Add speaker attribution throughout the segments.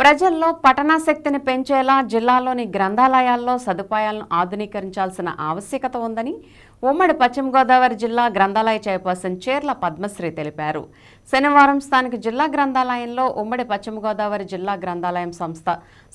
Speaker 1: ప్రజల్లో పఠనాశక్తిని పెంచేలా జిల్లాలోని గ్రంథాలయాల్లో సదుపాయాలను ఆధునీకరించాల్సిన ఆవశ్యకత ఉందని ఉమ్మడి పశ్చిమ గోదావరి జిల్లా గ్రంథాలయ చైర్పర్సన్ చేర్ల పద్మశ్రీ తెలిపారు. శనివారం స్థానిక జిల్లా గ్రంథాలయంలో ఉమ్మడి పశ్చిమ గోదావరి జిల్లా గ్రంథాలయం సంస్థ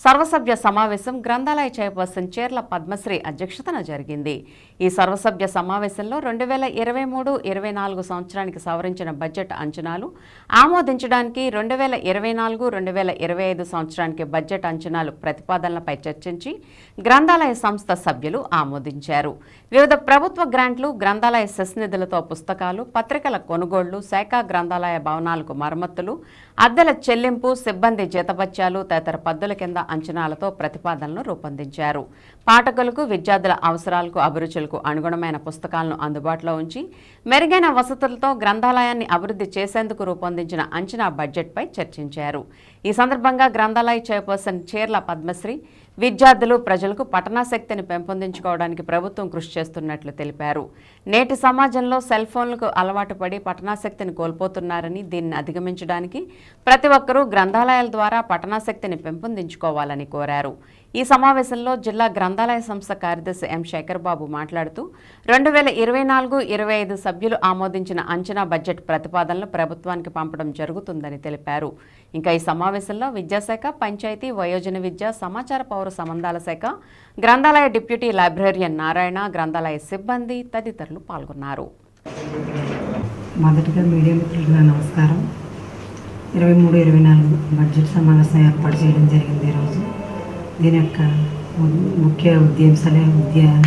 Speaker 1: సర్వసభ్య సమావేశం గ్రంథాలయ చైర్పర్సన్ చేర్ల పద్మశ్రీ అధ్యక్షతన జరిగింది. ఈ సర్వసభ్య సమావేశంలో రెండు వేల ఇరవై మూడు ఇరవై నాలుగు సంవత్సరానికి సవరించిన బడ్జెట్ అంచనాలు ఆమోదించడానికి రెండు వేల ఇరవై నాలుగు రెండు వేల ఇరవై ఐదు సంవత్సరానికి బడ్జెట్ అంచనాలు ప్రతిపాదనలపై చర్చించి గ్రంథాలయ సంస్థ సభ్యులు ఆమోదించారు. వివిధ ప్రభుత్వ గ్రాంట్లు గ్రంథాలయ సెస్ నిధులతో పుస్తకాలు పత్రికల కొనుగోళ్ళు శాఖ గ్రంథాలయ భవనాలకు మరమ్మతులు అద్దెల చెల్లింపు సిబ్బంది జీతభత్యాలు తదితర పద్దుల కింద అంచనాలతో ప్రతిపాదనలు రూపొందించారు. పాఠకులకు విద్యార్థుల అవసరాలకు అభిరుచులకు అనుగుణమైన పుస్తకాలను అందుబాటులో ఉంచి మెరుగైన వసతులతో గ్రంథాలయాన్ని అభివృద్ధి చేసేందుకు రూపొందించిన అంచనా బడ్జెట్పై చర్చించారు. ఈ సందర్భంగా గ్రంథాలయ చైర్పర్సన్ చీర్ల పద్మశ్రీ విద్యార్థులు ప్రజలకు పఠనాశక్తిని పెంపొందించుకోవడానికి ప్రభుత్వం కృషి చేస్తున్నట్లు తెలిపారు. నేటి సమాజంలో సెల్ ఫోన్లకు అలవాటు పడి పఠనాసక్తిని కోల్పోతున్నారని దీన్ని అధిగమించడానికి ప్రతి ఒక్కరూ గ్రంథాలయాల ద్వారా పఠనాశక్తిని పెంపొందించుకోవాలని కోరారు. ఈ సమావేశంలో జిల్లా గ్రంథాలయ సంస్థ కార్యదర్శి ఎం శేఖర్ బాబు మాట్లాడుతూ రెండు వేల ఇరవై నాలుగు ఇరవై ఐదు సభ్యులు ఆమోదించిన అంచనా బడ్జెట్ ప్రతిపాదనలు ప్రభుత్వానికి పంపడం జరుగుతుందని తెలిపారు. ఇంకా ఈ సమావేశంలో విద్యాశాఖ పంచాయతీ వయోజన విద్య సమాచార పౌర సంబంధాల శాఖ గ్రంథాలయ డిప్యూటీ లైబ్రేరియన్ నారాయణ గ్రంథాలయ సిబ్బంది తదితరులు పాల్గొన్నారు.
Speaker 2: మొదటిగా మీడియా మిత్రులకు నా నమస్కారం. ఇరవై మూడు ఇరవై నాలుగు బడ్జెట్ సమావేశం ఏర్పాటు చేయడం జరిగింది ఈరోజు దీని యొక్క ము- ముఖ్య ఉద్దేశాలే విద్యా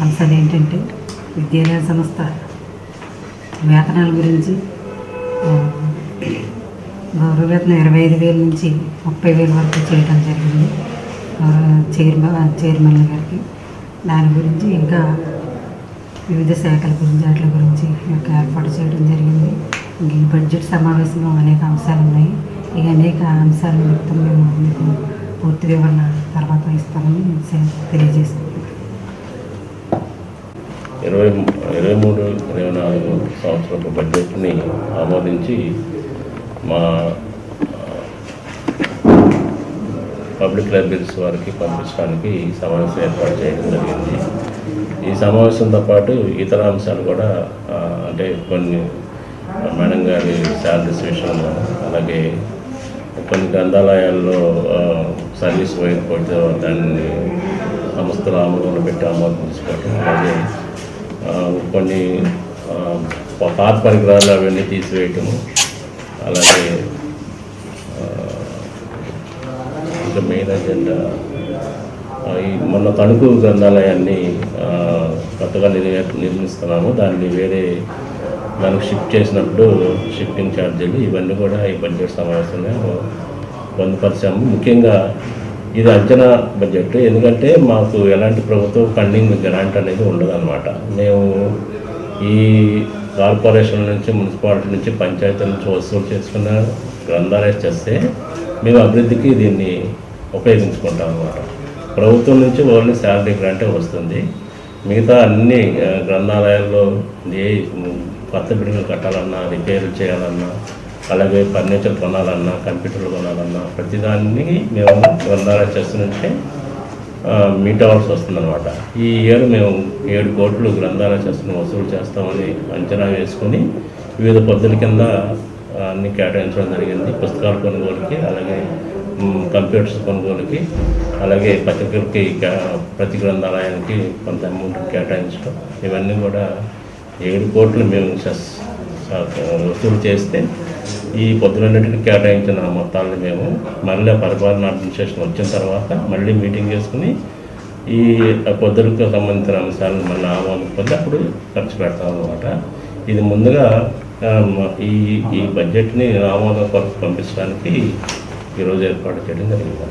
Speaker 2: అంశాలు ఏంటంటే విద్యాలయ సంస్థ వేతనాల గురించి గౌరవ వేతనం ఇరవై ఐదు వేల నుంచి ముప్పై వేల వరకు చేయడం జరిగింది. గౌరవ చైర్మన్ చైర్మన్ గారికి దాని గురించి ఇంకా వివిధ శాఖల గురించి వాటి గురించి యొక్క ఏర్పాటు చేయడం జరిగింది. ఈ బడ్జెట్ సమావేశంలో అనేక అంశాలు ఉన్నాయి. ఈ అనేక అంశాల నిమిత్తం మేము మీకు పూర్తి వివరణ తర్వాత ఇస్తామని సె-
Speaker 3: ఇరవై ఇరవై మూడు ఇరవై నాలుగు సంవత్సరపు బడ్జెట్ని ఆమోదించి మా పబ్లిక్ లైబ్రరీస్ వారికి పంపించడానికి ఈ సమావేశం ఏర్పాటు చేయడం జరిగింది. ఈ సమావేశంతో పాటు ఇతర అంశాలు కూడా అంటే కొన్ని మేడం గారి శాలరీస్ విషయంలో అలాగే కొన్ని గ్రంథాలయాల్లో సర్వీస్ పోయినప్పుడు దాన్ని సంస్థలు ఆమోదంలో పెట్టి ఆమోదం తీసుకోవటం అలాగే కొన్ని పాత పరికరాలు అవన్నీ తీసివేయటము అలాగే ఇంకా మెయిన్ అజెండా మొన్న తణుకు గ్రంథాలయాన్ని కొత్తగా నిర్మి- నిర్మిస్తున్నాము దాన్ని వేరే దానికి షిఫ్ట్ చేసినప్పుడు షిఫ్టింగ్ ఛార్జీలు ఇవన్నీ కూడా ఈ బడ్జెట్ సమావేశంలో పొందుపరిచాము. ముఖ్యంగా ఇది అంచనా బడ్జెట్ ఎందుకంటే మాకు ఎలాంటి ప్రభుత్వ ఫండింగ్ గ్రాంట్ అనేది ఉండదన్నమాట. మేము ఈ కార్పొరేషన్ నుంచి మున్సిపాలిటీ నుంచి పంచాయతీ నుంచి వసూలు చేసుకున్న గ్రంథాలయం చేస్తే మేము అభివృద్ధికి దీన్ని ఉపయోగించుకుంటాం అనమాట ప్రభుత్వం నుంచి ఓన్లీ శాలరీ గ్రాంటే వస్తుంది. మిగతా అన్ని గ్రంథాలయాల్లో ఏ కొత్త బిల్డింగ్లు కట్టాలన్నా రిపేర్లు చేయాలన్నా అలాగే ఫర్నిచర్ కొనాలన్నా కంప్యూటర్లు కొనాలన్నా ప్రతిదాన్ని మేము గ్రంథాలయం చేస్తూ నుంచే మీట్ అవ్వాల్సి వస్తుందన్నమాట. ఈ ఇయర్ మేము ఏడు కోట్లు గ్రంథాలయ చేస్తున్న వసూలు చేస్తామని అంచనా వేసుకొని వివిధ పద్ధతుల కింద అన్ని కేటాయించడం జరిగింది. పుస్తకాల కొనుగోలుకి అలాగే కంప్యూటర్స్ కొనుగోలుకి అలాగే పత్రికలకి ప్రతి గ్రంథాలయానికి కొంత అమౌంట్ కేటాయించడం ఇవన్నీ కూడా ఏడు కోట్లు మేము వసూలు చేస్తే ఈ పొద్దునన్నిటికి కేటాయించిన మొత్తాలను మేము మళ్ళీ పరిపాలన అడ్మినిస్ట్రేషన్ వచ్చిన తర్వాత మళ్ళీ మీటింగ్ చేసుకుని ఈ పొద్దులకు సంబంధించిన అంశాలను మళ్ళీ ఆమోదం పొంది అప్పుడు ఖర్చు పెడతాం అనమాట ఇది ముందుగా ఈ ఈ బడ్జెట్ని ఆమోదం కొరకు పంపించడానికి ఈరోజు ఏర్పాటు చేయడం జరిగింది